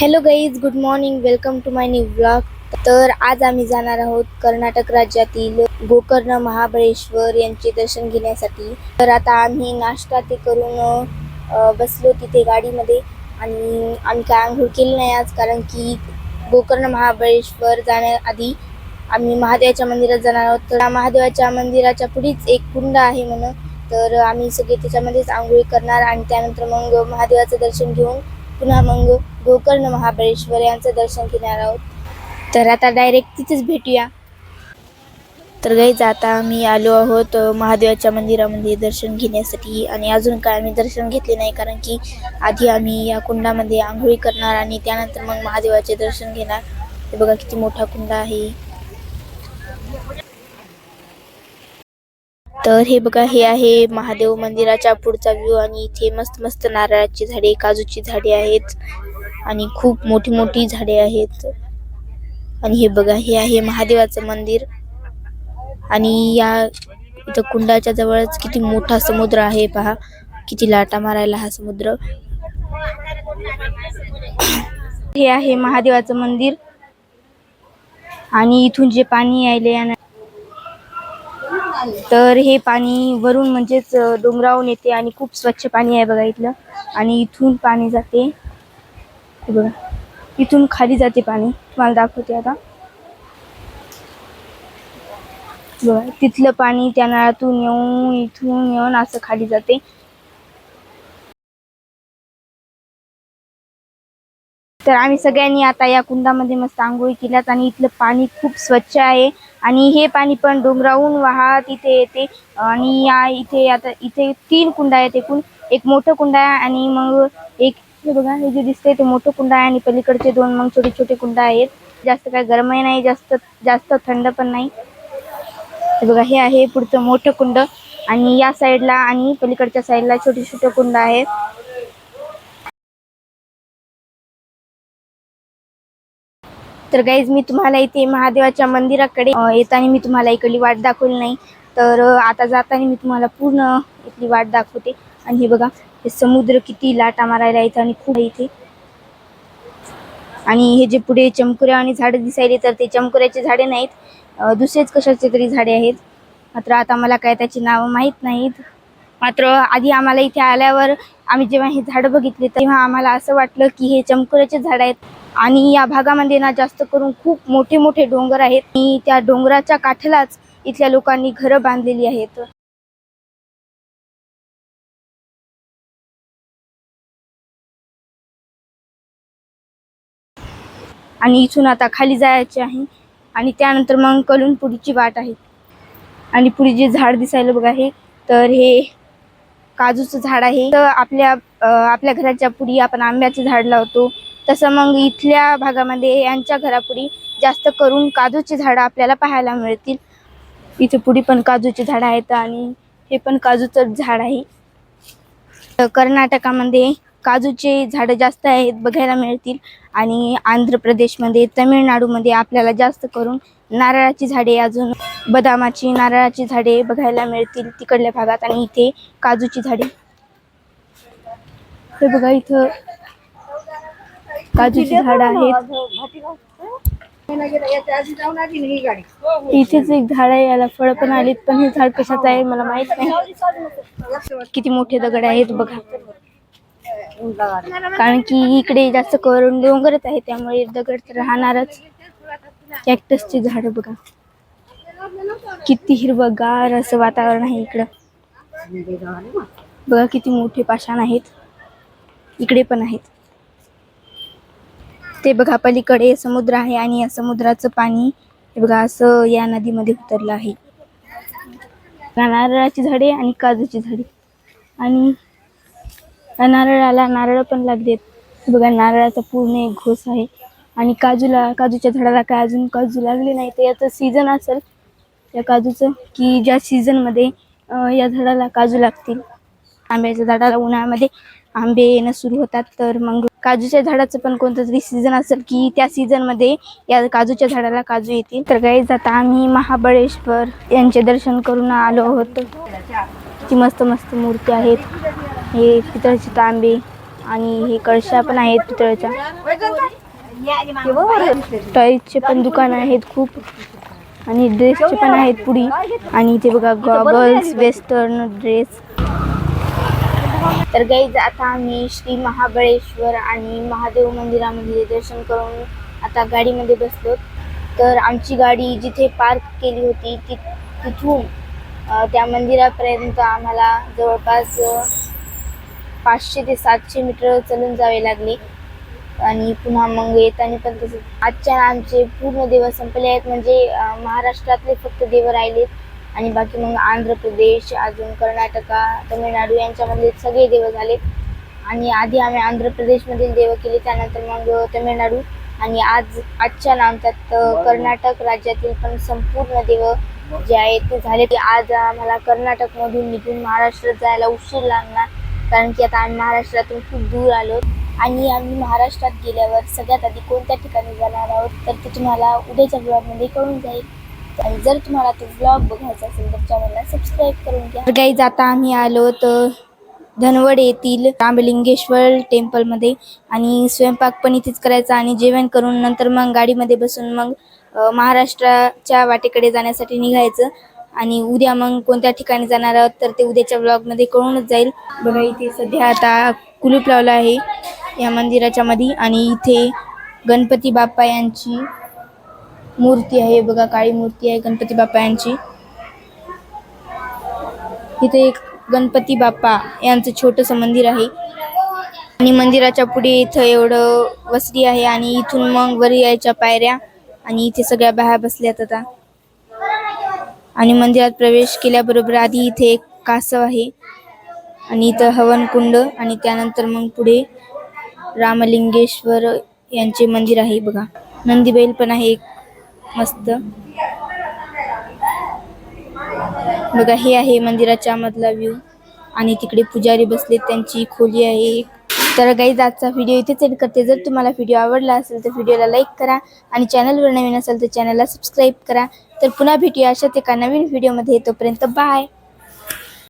Hello guys good morning welcome to my new blog तर आज आम्ही जाणार आहोत कर्नाटक राज्यातील गोकर्ण महाबळेश्वर यांचे दर्शन घेण्यासाठी. तर आता आम्ही नाश्ता ते करून बसलो तिथे गाडीमध्ये आणि आम्ही काय आंघोळ केली नाही आज कारण की गोकर्ण महाबळेश्वर जाण्याआधी आम्ही महादेवाच्या मंदिरात जाणार आहोत. तर महादेवाच्या मंदिराच्या पुढेच एक कुंड आहे म्हणून तर आम्ही सगळे त्याच्यामध्येच आंघोळी करणार आणि त्यानंतर मग महादेवाचं दर्शन घेऊन पुन्हा मग गोकर्ण महाबळेश्वर यांचं दर्शन घेणार आहोत. तर आता डायरेक्ट तिथेच भेटूया. तर गाईज आता आम्ही आलो आहोत महादेवाच्या मंदिरामध्ये दर्शन घेण्यासाठी. आणि अजून काय आम्ही दर्शन घेतले नाही कारण की आधी आम्ही या कुंडामध्ये आंघोळी करणार आणि त्यानंतर मग महादेवाचे दर्शन घेणार. हे बघा किती मोठा कुंड आहे. तर हे बघा हे आहे महादेव मंदिराच्या पुढचा व्ह्यू आणि इथे मस्त मस्त नारळाची झाडे काजूची झाडे आहेत आणि खूप मोठी मोठी झाडे आहेत. आणि हे बघा हे आहे महादेवाचं मंदिर. आणि या इथं कुंडाच्या जवळच किती मोठा समुद्र आहे पहा. किती लाटा मारायला हा समुद्र. हे आहे महादेवाचं मंदिर. आणि इथून जे पाणी यायले तर हे पाणी वरून म्हणजेच डोंगरावून येते आणि खूप स्वच्छ पाणी आहे बघा इथलं. आणि इथून पाणी जाते. हे बघा. इथून खाली जाते पाणी. तुम्हाला दाखवते आता. बघा तिथलं पाणी त्या नळातून येऊन इथून येऊन असं खाली जाते. तर आम्ही सगळ्यांनी आता या कुंडामध्ये मस्त आंघोळी केल्यात आणि इथलं पाणी खूप स्वच्छ आहे. आणि हे पाणी पण डोंगराहून वाहत इथे येते. आणि या इथे आता इथे तीन कुंड आहेत एकूण. एक मोठं कुंड आहे आणि मग एक हे बघा हे जे दिसतंय ते मोठं कुंड आहे आणि पलीकडचे दोन मग छोटे छोटे कुंड आहेत. जास्त काय गरमही नाही जास्त जास्त थंड पण नाही. हे बघा हे आहे पुढचं मोठं कुंड. आणि या साईडला आणि पलीकडच्या साईडला छोटे छोटे कुंड आहेत. तर गाईज मी तुम्हाला इथे महादेवाच्या मंदिराकडे येताना मी तुम्हाला इकडली वाट दाखवली नाही. तर आता जाताना मी तुम्हाला पूर्ण इथली वाट दाखवते. आणि हे बघा हे समुद्र किती लाटा मारायला येतं आणि खूप इथे. आणि हे जे पुढे चमकुऱ्या आणि झाडं दिसायले तर ते चमकुऱ्याचे झाडे नाहीत. दुसरेच कशाचे तरी झाडे आहेत. मात्र आता मला काय त्याची नावं माहीत नाहीत. मात्र आधी आम्हाला इथे आल्यावर आम्ही जेव्हा हे झाडं बघितले तेव्हा आम्हाला असं वाटलं की हे चमकुऱ्याचे झाड आहेत. आणि या भागामध्ये ना जास्त करून खूप मोठे मोठे डोंगर आहेत. आणि त्या डोंगराच्या काठालाच इथल्या लोकांनी घरं बांधलेली आहेत. आणि इथून आता खाली जायचे आहे. आणि त्यानंतर मग कलून पुढची वाट आहे. आणि पुढे जे झाड दिसायला बघा हे तर हे काजूचं झाड आहे. तर आपल्या आपल्या घराच्या पुढे आपण आंब्याचे झाड लावतो. तसं मग इथल्या भागामध्ये यांच्या घरापुढे जास्त करून काजूची झाडं आपल्याला पाहायला मिळतील. इथे पुढे पण काजूची झाडं आहेत आणि हे पण काजूचं झाड आहे. तर कर्नाटकामध्ये काजूचे झाडं जास्त आहेत बघायला मिळतील आणि आंध्र प्रदेशमध्ये तमिळनाडूमध्ये आपल्याला जास्त करून नारळाची झाडे अजून बदामाची नारळाची झाडे बघायला मिळतील तिकडल्या भागात आणि इथे काजूची झाडे. हे बघा इथं काजूची झाडं आहेत. इथेच एक झाड आहे याला फळं पण आलीत पण हे झाड कशाचं आहे मला माहीत नाही. किती मोठे दगड आहेत बघा. कारण की इकडे जास्त करून डोंगरच आहे त्यामुळे दगड तर राहणारच. कॅक्टसची झाड बघा. किती हिरवगार असं वातावरण आहे इकडं. बघा किती मोठे पाषाण आहेत. इकडे पण आहेत. ते बघा पलीकडे समुद्र आहे आणि या समुद्राचं पाणी हे बघा असं या नदीमध्ये उतरलं आहे. नारळाची झाडे आणि काजूची झाडे. आणि नारळाला नारळ पण लागलेत बघा नारळाचा पूर्ण एक घोस आहे. आणि काजूला काजूच्या झाडाला काय अजून काजू लागले नाही तर याचं सीझन असेल. या काजूचं की ज्या सीझनमध्ये या झाडाला काजू लागतील. आंब्याच्या झाडाला उन्हाळ्यामध्ये. आंबे येणं सुरू होतात. तर मग काजूच्या झाडाचं पण कोणतं तरी सीझन असेल की त्या सीझनमध्ये या काजूच्या झाडाला काजू येतील. तर गाईज आता आम्ही महाबळेश्वर यांचे दर्शन करून आलो आहोत. ती मस्त मस्त मूर्ती आहेत. हे पितळचे तांबे आणि हे कळशा पण आहेत पितळच्या. टॉईजचे पण दुकान आहेत खूप. आणि ड्रेसचे पण आहेत पुढी. आणि इथे बघा गॉगल्स वेस्टर्न ड्रेस तर गाईज आता आम्ही श्री महाबळेश्वर आणि महादेव मंदिरामध्ये दर्शन करून आता गाडीमध्ये बसलो. तर आमची गाडी जिथे पार्क केली होती ति तिथून त्या मंदिरापर्यंत आम्हाला जवळपास पाचशे ते सातशे मीटर चालून जावे लागले. आणि पुन्हा मग येताना पण तसंच. आजच्या आमचे पूर्ण देव संपले आहेत. म्हणजे महाराष्ट्रातले फक्त देव राहिलेत. आणि बाकी मग आंध्र प्रदेश अजून कर्नाटका तमिळनाडू यांच्यामधले सगळे देव झालेत आणि आधी आम्ही आंध्र प्रदेशमधील देव केले त्यानंतर मग तमिळनाडू. आणि आज आजच्या नामतात कर्नाटक राज्यातील पण संपूर्ण देव जे आहेत ते झाले. ते आज आम्हाला कर्नाटकमधून निघून महाराष्ट्रात जायला उशीर लागणार कारण की आता आम्ही महाराष्ट्रातून खूप दूर आलो. आणि आम्ही महाराष्ट्रात गेल्यावर सगळ्यात आधी कोणत्या ठिकाणी जाणार आहोत तर ते तुम्हाला उद्याच्या ब्लॉगमध्ये कळून जाईल. आणि जर तुम्हाला तो ब्लॉग बघायचा असेल तर चॅनलला सबस्क्राईब करून घ्या. तर काही जाता आम्ही आलो तर धनवड येथील रामलिंगेश्वर टेम्पलमध्ये आणि स्वयंपाक पण इथेच करायचा आणि जेवण करून नंतर मग गाडीमध्ये बसून मग महाराष्ट्राच्या वाटेकडे जाण्यासाठी निघायचं. आणि उद्या मग कोणत्या ठिकाणी जाणार आहोत तर ते उद्याच्या ब्लॉगमध्ये कळूनच जाईल. बघा इथे सध्या आता कुलूप लावला आहे या मंदिराच्या मध्ये आणि इथे गणपती बाप्पा यांची मूर्ती आहे बघा काळी मूर्ती आहे गणपती बाप्पा यांची इथे एक गणपती बाप्पा यांचं छोटंसं मंदिर आहे. आणि मंदिराच्या पुढे इथं एवढं वसरी आहे आणि इथून मग वर यायच्या पायऱ्या आणि इथे सगळ्या बाया बसल्यात आता. आणि मंदिरात प्रवेश केल्याबरोबर आधी इथे एक कासव आहे आणि इथं हवन कुंड आणि त्यानंतर मग पुढे रामलिंगेश्वर यांचे मंदिर आहे बघा. नंदीबैल पण आहे एक. मस्त. बघा हे आहे मंदिराच्या मधला व्ह्यू आणि तिकडे पुजारी बसले त्यांची खोली आहे तर काही आजचा व्हिडिओ इथेच एड करते. जर तुम्हाला व्हिडिओ आवडला असेल तर व्हिडिओला लाईक करा. आणि चॅनलवर नवीन असेल तर चॅनलला सबस्क्राईब करा. तर पुन्हा भेटूया अशाच एका नवीन व्हिडिओमध्ये तोपर्यंत बाय